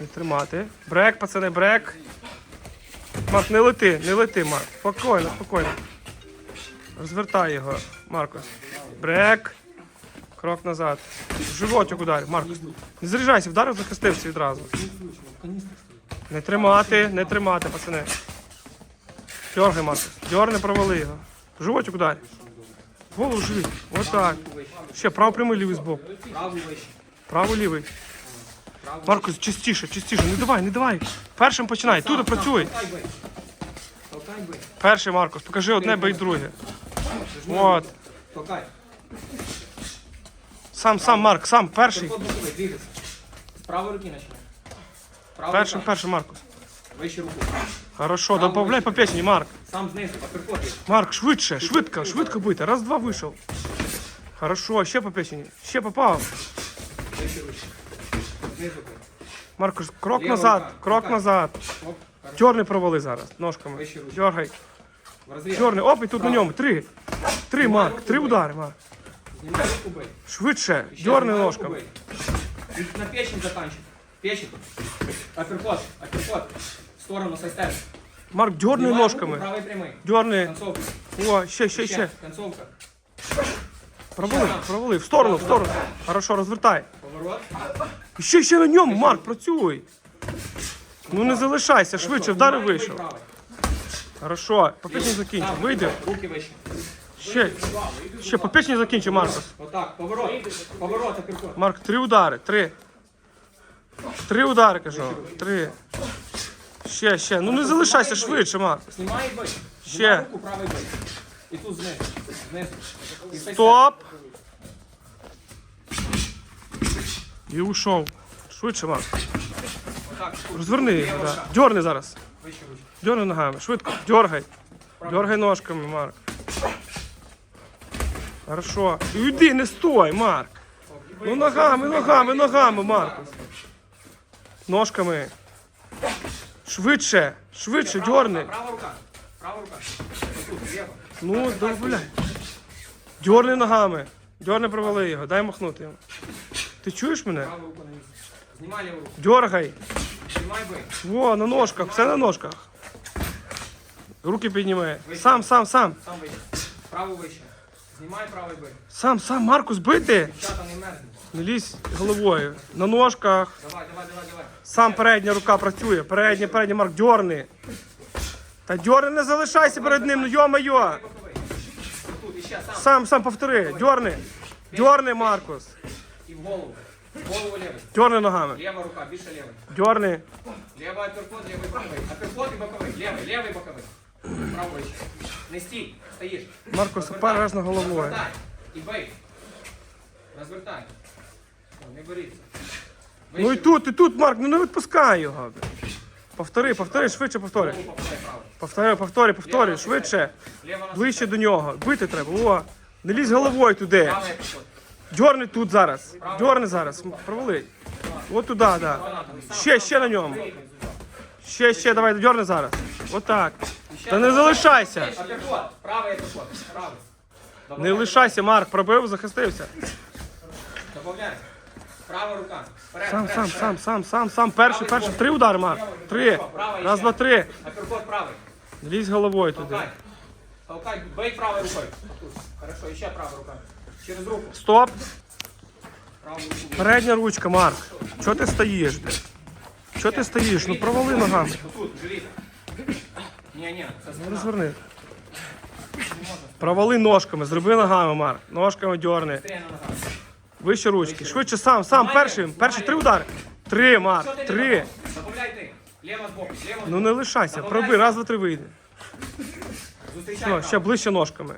Не тримати. Брек, пацани, брек. Марк, не лети, не лети, Марк. Спокійно, спокійно. Розвертай його, Маркос. Брек. Крок назад. В животик ударив, Маркос. Не заряджайся, вдарив, захистився відразу. Не тримати, не тримати, пацани. Дергай, Маркос. Дьорни, провали його. В животик ударь. Голову живі. Отак. Ще право прямий лівий збоку. Правий вище. Право лівий. Маркус, частіше, частіше. Не давай, не давай. Першим починай. Тут працюй. Перший Маркус, покажи одне, бий друге. От. Сам, сам, Марк, сам, перший. З правої руки починай. Першим, перший Маркус. Вище руку. Хорошо, добавляй по печені, Марк. Сам знизу, є. Марк, швидше, швидко, швидко бити. Раз, два, вийшов. Хорошо, ще по печені. Ще попав. Вище ручки. Знизу. Маркус, крок Ліва назад, рука. крок Так. назад. Оп. Хорошо. Дьорни провали зараз, ножками. Вище. Дергай. В розріз. Дьорни, оп, і тут на ньому. Три. Три, Марк, три удари, Марк. Знімай руку бий. Швидше, Ще дьорни знімай руку ножками. бий. І на печень заканчивай. Печень. Апперкот. Апперкот. В сторону сайстеп. Марк, дьорни ножками. Правий прямий. Дьорни. Концовка. О, ще, ще, ще. Концовка. Провали, провали. В сторону, в сторону. Хорошо, розвертай. Ще, ще на ньому, Марк, працюй. Ну не залишайся, швидше, Знімай вийшов. Хорошо, по печні закінчив. Там, Вийди. Руки вище. Ще, ще по печні закінчив, Маркос. Отак, поворот. Поворот, апперкот. Марк, три удари, три. Три удари, кажу. Три. Ще, ще. Ну не залишайся швидше, Марк. Знімай бий. Ще. Руку, правий бий. І тут знизу. Знизу. І. Стоп. І ушов. Швидше, Марк. Розверни його, да. Дьорни зараз. Дьорни ногами. Швидко. Дьоргай. Дьоргай ножками, Марк. Хорошо. І Йди, не стой, Марк. Ну ногами, ногами, ногами, Маркус. Ножками. Швидше, швидше, дьорни. Права рука. Права рука. Ну, добавляй. Дьорни ногами. Дьорни провали його, дай махнути йому. Ти чуєш мене? Праву руку. Знімай ліву руку. Дьоргай. Знімай бий. Во, на ножках, все на ножках. Руки піднімай. Сам, сам, сам. Сам вище. Праву вище. Знімай правий бий. Сам, сам, Маркус, бити. Дівчата не лізь головою. На ножках. Давай, давай, давай, давай. Сам передня рука працює. Передня, передня, Марк, дьорни. Та дьорни не залишайся перед ним, ну йо-моє. Тут, іще, сам. Сам, сам повтори. Дьорни. Дьорни, Маркус. І в голову. В голову лівий. Дьорни ногами. Ліва рука, більше лівий. Дьорни. Ліва апперкот, лівий боковий. Апперкот і боковий. Лівий, лівий боковий. Правий. Не стій, стоїш. Маркус, обережно головою. Розвертай. І бей. Розвертай. О, Не боріться. Ну і Вище тут, і тут, Марк, ну не відпускай його. Повтори, повтори, швидше повтори. руку повторяй право. Повтори, повтори, повтори, швидше. Ліва на Ближче до нього. Бити треба. О, не лізь головою туди. Правий апперкот. Дьорни тут зараз. Дьорни зараз. Провали. От туди, да. Ще, ще на ньому. Ще, ще, давай, дьорни зараз. Отак. Та не залишайся. Правий. Правий. Не лишайся, Марк, пробив, захистився. Добавляй. Права рука. Сам, сам, сам, сам, сам, сам. Перший, перший. Три удари, Марк. Три. Раз, два, три. Апперкот правий. Лізь головою туди. Толкай. Бей правой рукой. Тут. Хорошо, еще правая рука. Через руку. Стоп. Передня ручка, Марк. Чого ти стоїш? Чого ти стоїш? Ну провали ногами. Ні, ні, це спина. Розверни. Провали ножками, зроби ногами, Марк. Ножками дьорни. Стрій на ногах. Вище ручки. Швидше сам, сам, перший. Перший три удари. Три, Що Марк, три. не Добавляй ти. Лево збоку, лево Ну не лишайся. Проби, раз, два, три вийде. Зустрічай Все, право. ще ближче ножками.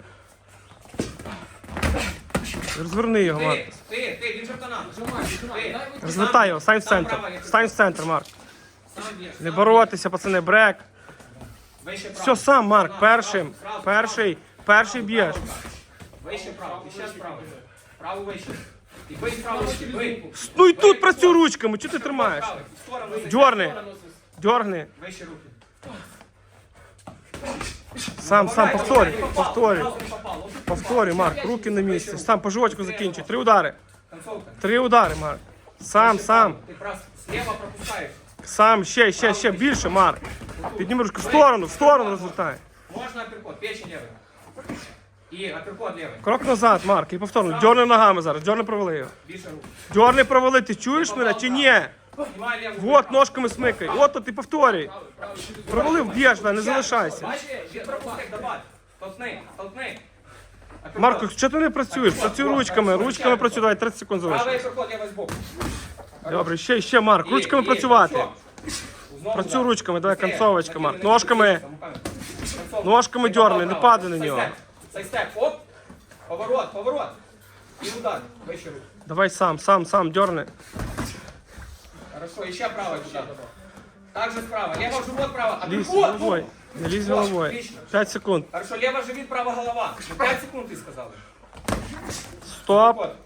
Розверни його, Марк. Ти, ти, ти, він же Розвертай його, стань в центр. Стань в центр, Марк. Не боротися, пацани, брек. Все, сам, Марк, першим. право, право, Перший, перший б'єш. право. Вище право, ще справа. Право вище. І бий вище, бий. Ну і тут працюй ручками, чого ти тримаєш? Дьорни. Дьорни. Вище руки. Сам, сам, повторюй, повторюй. Повторюй, Марк, руки на місці. Сам по животику закінчуй. Три удари. Три удари, Марк. Сам, сам. Ти просто слева пропускаєш. Сам, ще, ще, ще більше, Марк. Підніми ручку в сторону, в сторону розвертай. Можно апперкот, печень левый. И апперкот левый. Крок назад, Марк, і повторно. Дьорни ногами зараз, дьорни провали його. Више руку. Дьорни провали, ти чуєш мене чи ні? Вот, ножками смикай. От ти повторюй. Провалив, б'єш, не залишайся. Бачите, від пропуск добавь. Толкни, толкни. Марко, що ти не працюєш? Працюй ручками, ручками працюй, давай 30 секунд Правий залишилось. апперкот, левий збоку. Добре, ще, ще, Марк, ручками працювати. Працюй ручками, давай концовочка, Марк. Ножками. Ножками дьорни, не падай на нього. Сайстеп. Сайстеп, оп. Поворот, поворот. І удар. Вище руку. Давай сам, сам, сам, дьорни. Хорошо, еще правый туда. Также справа. Лево живот, право. Лізь головой. головою. Не лізь головою. 5 секунд. Хорошо, лево живіт, право голова. Ну, 5 секунд ты сказал. Стоп. Вот.